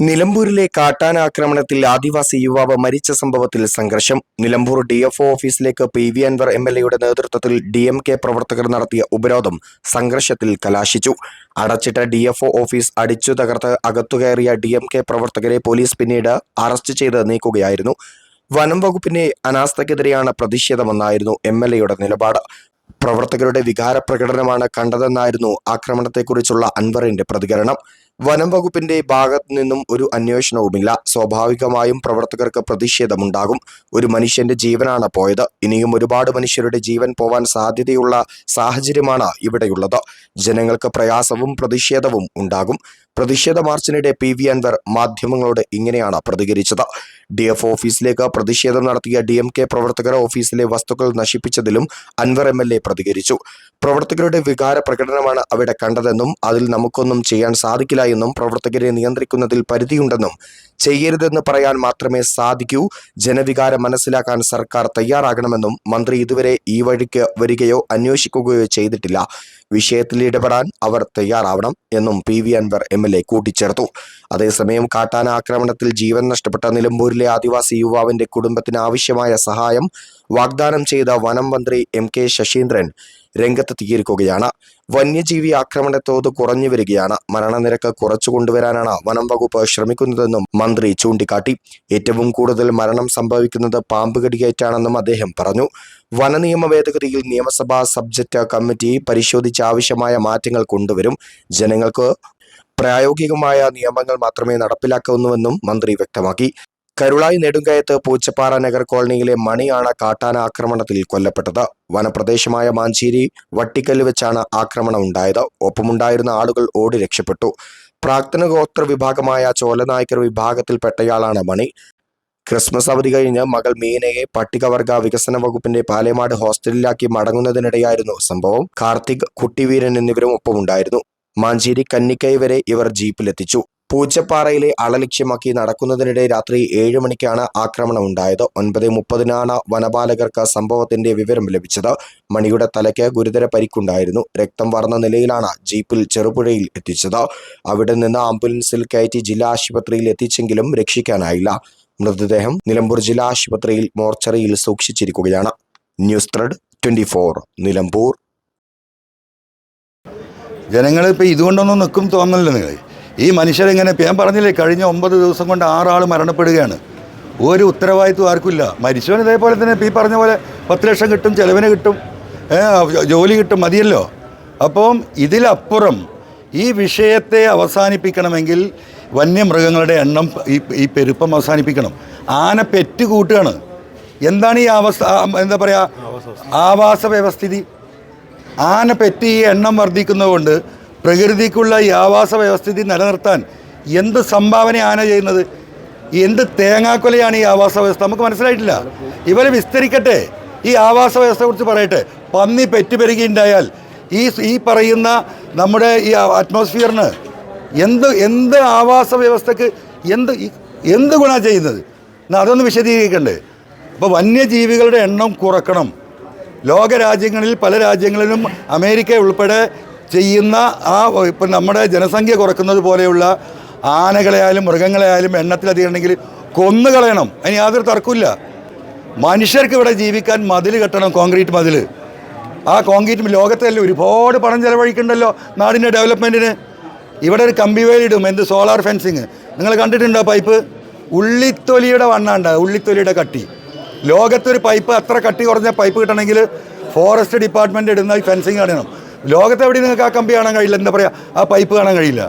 നിലമ്പൂരിലെ കാട്ടാന ആക്രമണത്തിൽ ആദിവാസി യുവാവ് മരിച്ച സംഭവത്തിൽ സംഘർഷം. നിലമ്പൂർ ഡിഎഫ്ഒ ഓഫീസിലേക്ക് P V Anvar M L എയുടെ നേതൃത്വത്തിൽ ഡി എം കെ പ്രവർത്തകർ നടത്തിയ ഉപരോധം സംഘർഷത്തിൽ കലാശിച്ചു. അടച്ചിട്ട ഡിഎഫ്ഒ ഓഫീസ് അടിച്ചു തകർത്ത് അകത്തുകയറിയ ഡി എം കെ പ്രവർത്തകരെ പോലീസ് പിന്നീട് അറസ്റ്റ് ചെയ്ത് നീക്കുകയായിരുന്നു. വനം വകുപ്പിന്റെ അനാസ്ഥക്കെതിരെയാണ് പ്രതിഷേധമെന്നായിരുന്നു എം എൽ എയുടെ നിലപാട്. പ്രവർത്തകരുടെ വികാര പ്രകടനമാണ് കണ്ടതെന്നായിരുന്നു ആക്രമണത്തെക്കുറിച്ചുള്ള അൻവറിന്റെ പ്രതികരണം. വനം വകുപ്പിന്റെ ഭാഗത്തു നിന്നും ഒരു അന്വേഷണവുമില്ല. സ്വാഭാവികമായും പ്രവർത്തകർക്ക് പ്രതിഷേധമുണ്ടാകും. ഒരു മനുഷ്യന്റെ ജീവനാണ് പോയത്. ഇനിയും ഒരുപാട് മനുഷ്യരുടെ ജീവൻ പോവാൻ സാധ്യതയുള്ള സാഹചര്യമാണ് ഇവിടെയുള്ളത്. ജനങ്ങൾക്ക് പ്രയാസവും പ്രതിഷേധവും ഉണ്ടാകും. പ്രതിഷേധ മാർച്ചിനിടെ പി വി അൻവർ മാധ്യമങ്ങളോട് ഇങ്ങനെയാണ് പ്രതികരിച്ചത്. ഡി എഫ് ഓഫീസിലേക്ക് പ്രതിഷേധം നടത്തിയ ഡി എം കെ പ്രവർത്തകർ ഓഫീസിലെ വസ്തുക്കൾ നശിപ്പിച്ചതിലും അൻവർ എം എൽ എ പ്രതികരിച്ചു. പ്രവർത്തകരുടെ വികാര പ്രകടനമാണ് അവിടെ കണ്ടതെന്നും അതിൽ നമുക്കൊന്നും ചെയ്യാൻ സാധിക്കില്ല എന്നും പ്രവർത്തകരെ നിയന്ത്രിക്കുന്നതിൽ പരിധിയുണ്ടെന്നും ചെയ്യരുതെന്ന് പറയാൻ മാത്രമേ സാധിക്കൂ. ജനവികാരം മനസ്സിലാക്കാൻ സർക്കാർ തയ്യാറാകണമെന്നും മന്ത്രി ഇതുവരെ ഈ വഴിക്ക് വരികയോ അന്വേഷിക്കുകയോ ചെയ്തിട്ടില്ല. വിഷയത്തിൽ ഇടപെടാൻ അവർ തയ്യാറാവണം എന്നും P V Anvar M L A കൂട്ടിച്ചേർത്തു. അതേസമയം കാട്ടാന ആക്രമണത്തിൽ ജീവൻ നഷ്ടപ്പെട്ട നിലമ്പൂരിലെ ആദിവാസി യുവാവിന്റെ കുടുംബത്തിന് ആവശ്യമായ സഹായം വാഗ്ദാനം ചെയ്ത വനം മന്ത്രി എം കെ ശശീന്ദ്രൻ രംഗത്തെത്തിയിരിക്കുകയാണ് വന്യജീവി ആക്രമണ തോത് കുറഞ്ഞു വരികയാണ്. മരണനിരക്ക് കുറച്ചു കൊണ്ടുവരാനാണ് വനം വകുപ്പ് ശ്രമിക്കുന്നതെന്നും മന്ത്രി ചൂണ്ടിക്കാട്ടി. ഏറ്റവും കൂടുതൽ മരണം സംഭവിക്കുന്നത് പാമ്പ് കടിയേറ്റാണെന്നും അദ്ദേഹം പറഞ്ഞു. വനനിയമ ഭേദഗതിയിൽ നിയമസഭാ സബ്ജക്ട് കമ്മിറ്റി പരിശോധിച്ച് ആവശ്യമായ മാറ്റങ്ങൾ കൊണ്ടുവരും. ജനങ്ങൾക്ക് പ്രായോഗികമായ നിയമങ്ങൾ മാത്രമേ നടപ്പിലാക്കുന്നുവെന്നും മന്ത്രി വ്യക്തമാക്കി. കരുളായി നെടുങ്കയത്ത് പൂച്ചപ്പാറ നഗർ കോളനിയിലെ മണിയാണ് കാട്ടാന ആക്രമണത്തിൽ കൊല്ലപ്പെട്ടത്. വനപ്രദേശമായ മാഞ്ചേരി വട്ടിക്കല്ല് വെച്ചാണ് ആക്രമണം ഉണ്ടായത്. ഒപ്പമുണ്ടായിരുന്ന ആളുകൾ ഓടി രക്ഷപ്പെട്ടു. പ്രാക്തന ഗോത്ര വിഭാഗമായ ചോലനായ്ക്കർ വിഭാഗത്തിൽപ്പെട്ടയാളാണ് മണി. ക്രിസ്മസ് അവധി കഴിഞ്ഞ് മകൾ മീനയെ പട്ടികവർഗ വികസന വകുപ്പിന്റെ പാലേമാട് ഹോസ്റ്റലിലാക്കി മടങ്ങുന്നതിനിടെയായിരുന്നു സംഭവം. കാർത്തിക് കുട്ടിവീരൻ എന്നിവരും ഒപ്പമുണ്ടായിരുന്നു. മാഞ്ചേരി കന്നിക്കൈ വരെ ഇവർ ജീപ്പിലെത്തിച്ചു. പൂച്ചപ്പാറയിലെ അള ലക്ഷ്യമാക്കി നടക്കുന്നതിനിടെ രാത്രി ഏഴ് മണിക്കാണ് ആക്രമണം ഉണ്ടായത്. ഒൻപത് മുപ്പതിനാണ് വനപാലകർക്ക് സംഭവത്തിന്റെ വിവരം ലഭിച്ചത്. മണിയുടെ തലയ്ക്ക് ഗുരുതര പരിക്കുണ്ടായിരുന്നു. രക്തം വാർന്ന നിലയിലാണ് ജീപ്പിൽ ചെറുപുഴയിൽ എത്തിച്ചത്. അവിടെ നിന്ന് ആംബുലൻസിൽ കയറ്റി ജില്ലാ ആശുപത്രിയിൽ എത്തിച്ചെങ്കിലും രക്ഷിക്കാനായില്ല. മൃതദേഹം നിലമ്പൂർ ജില്ലാ ആശുപത്രിയിൽ മോർച്ചറിയിൽ സൂക്ഷിച്ചിരിക്കുകയാണ്. News thread twenty Nilambur. ജനങ്ങളിപ്പോൾ ഇതുകൊണ്ടൊന്നും നിൽക്കും തോന്നല്ലോ നിങ്ങൾ ഈ മനുഷ്യരെങ്ങനെ ഞാൻ പറഞ്ഞില്ലേ കഴിഞ്ഞ ഒമ്പത് ദിവസം കൊണ്ട് ആറാൾ മരണപ്പെടുകയാണ്. ഒരു ഉത്തരവാദിത്വം ആർക്കില്ല മരിച്ചവൻ ഇതേപോലെ തന്നെ ഈ പറഞ്ഞ പോലെ പത്ത് ലക്ഷം കിട്ടും ചിലവിന് കിട്ടും ജോലി കിട്ടും മതിയല്ലോ. അപ്പം ഇതിലപ്പുറം ഈ വിഷയത്തെ അവസാനിപ്പിക്കണമെങ്കിൽ വന്യമൃഗങ്ങളുടെ എണ്ണം ഈ ഈ പെരുപ്പം അവസാനിപ്പിക്കണം. ആന പെറ്റ് കൂട്ടുകയാണ് എന്താണ് ഈ അവസ്ഥ എന്താ പറയുക ആവാസ വ്യവസ്ഥിതി? ആന പെറ്റ് ഈ എണ്ണം വർദ്ധിക്കുന്നതുകൊണ്ട് പ്രകൃതിക്കുള്ള ഈ ആവാസ വ്യവസ്ഥിതി നിലനിർത്താൻ എന്ത് സംഭാവന ആന ചെയ്യുന്നത്? എന്ത് തേങ്ങാക്കൊലയാണ് ഈ ആവാസ വ്യവസ്ഥ? നമുക്ക് മനസ്സിലായിട്ടില്ല. ഇവരെ വിസ്തരിക്കട്ടെ. ഈ ആവാസ വ്യവസ്ഥയെ കുറിച്ച് പറയട്ടെ. പന്നി പെറ്റുപെരുകയുണ്ടായാൽ ഈ ഈ പറയുന്ന നമ്മുടെ ഈ അറ്റ്മോസ്ഫിയറിന് എന്ത് എന്ത് ആവാസ വ്യവസ്ഥക്ക് എന്ത് എന്ത് ഗുണമാണ് ചെയ്യുന്നത്? എന്നാൽ അതൊന്ന് വിശദീകരിക്കണ്ടേ. അപ്പോൾ വന്യജീവികളുടെ എണ്ണം കുറക്കണം. ലോകരാജ്യങ്ങളിൽ പല രാജ്യങ്ങളിലും അമേരിക്ക ഉൾപ്പെടെ ചെയ്യുന്ന ആ ഇപ്പം നമ്മുടെ ജനസംഖ്യ കുറക്കുന്നത് പോലെയുള്ള ആനകളെയായാലും മൃഗങ്ങളെയായാലും എണ്ണത്തിലധികം ഉണ്ടെങ്കിൽ കൊന്നുകളയണം. അതിന് യാതൊരു തർക്കമില്ല മനുഷ്യർക്ക് ഇവിടെ ജീവിക്കാൻ മതിൽ കെട്ടണം കോൺക്രീറ്റ് മതിൽ. ആ കോൺക്രീറ്റ് ലോകത്തല്ലേ ഒരുപാട് പണം ചെലവഴിക്കണ്ടല്ലോ നാടിന്റെ ഡെവലപ്മെന്റിന്. ഇവിടെ ഒരു കമ്പി വേലിടും എന്ത് സോളാർ ഫെൻസിങ്. നിങ്ങൾ കണ്ടിട്ടുണ്ടോ പൈപ്പ്? ഉള്ളിത്തൊലിയുടെ വണ്ണാണ്ട ഉള്ളിത്തൊലിയുടെ കട്ടി. ലോകത്തൊരു പൈപ്പ് അത്ര കട്ടി കുറഞ്ഞ പൈപ്പ് കിട്ടണമെങ്കിൽ ഫോറസ്റ്റ് ഡിപ്പാർട്ട്മെന്റ് ഇടുന്ന ഫെൻസിങ് കാണണം ലോകത്തെവിടെ നിങ്ങൾക്ക് ആ കമ്പി കാണാൻ കഴിയില്ല. എന്താ പറയുക ആ പൈപ്പ് കാണാൻ കഴിയില്ല.